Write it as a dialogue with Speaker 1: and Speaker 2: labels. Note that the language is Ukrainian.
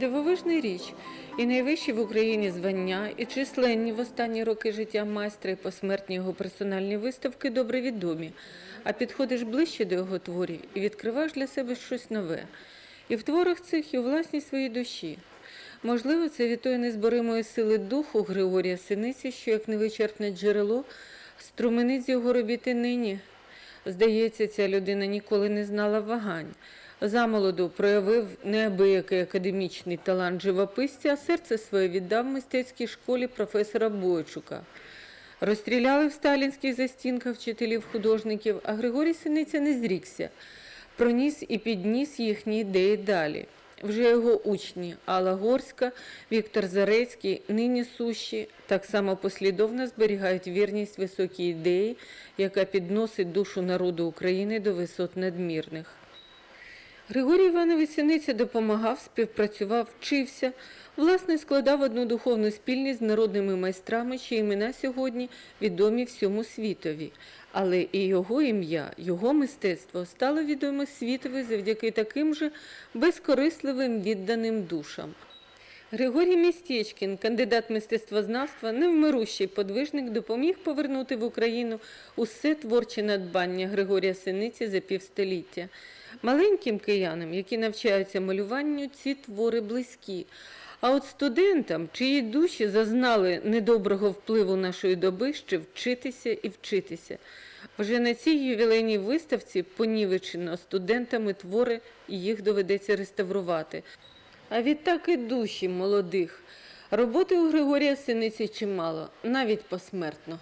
Speaker 1: Дивовижна річ, і найвищі в Україні звання, і численні в останні роки життя майстра, і посмертні його персональні виставки добре відомі. А підходиш ближче до його творів і відкриваєш для себе щось нове. І в творах цих, і у власній своїй душі. Можливо, це від тої незборимої сили духу Григорія Синиці, що як невичерпне джерело, струменить з його робіт і нині. Здається, ця людина ніколи не знала вагань. Замолоду проявив неабиякий академічний талант живописця, а серце своє віддав мистецькій школі професора Бойчука. Розстріляли в сталінських застінках вчителів художників, а Григорій Синиця не зрікся. Проніс і підніс їхні ідеї далі. Вже його учні Алла Горська, Віктор Зарецький, нині сущі, так само послідовно зберігають вірність високій ідеї, яка підносить душу народу України до висот надмірних. Григорій Іванович Синиця допомагав, співпрацював, вчився, власне, складав одну духовну спільність з народними майстрами, чиї імена сьогодні відомі всьому світові. Але і його ім'я, його мистецтво стало відоме світові завдяки таким же безкорисливим відданим душам. Григорій Містечкін, кандидат мистецтвознавства, невмирущий подвижник, допоміг повернути в Україну усе творче надбання Григорія Синиці за півстоліття. Маленьким киянам, які навчаються малюванню, ці твори близькі. А от студентам, чиї душі зазнали недоброго впливу нашої доби, ще вчитися і вчитися. Вже на цій ювілейній виставці понівечено студентами твори, і їх доведеться реставрувати. А відтак і душі молодих. Роботи у Григорія Синиці чимало, навіть посмертно.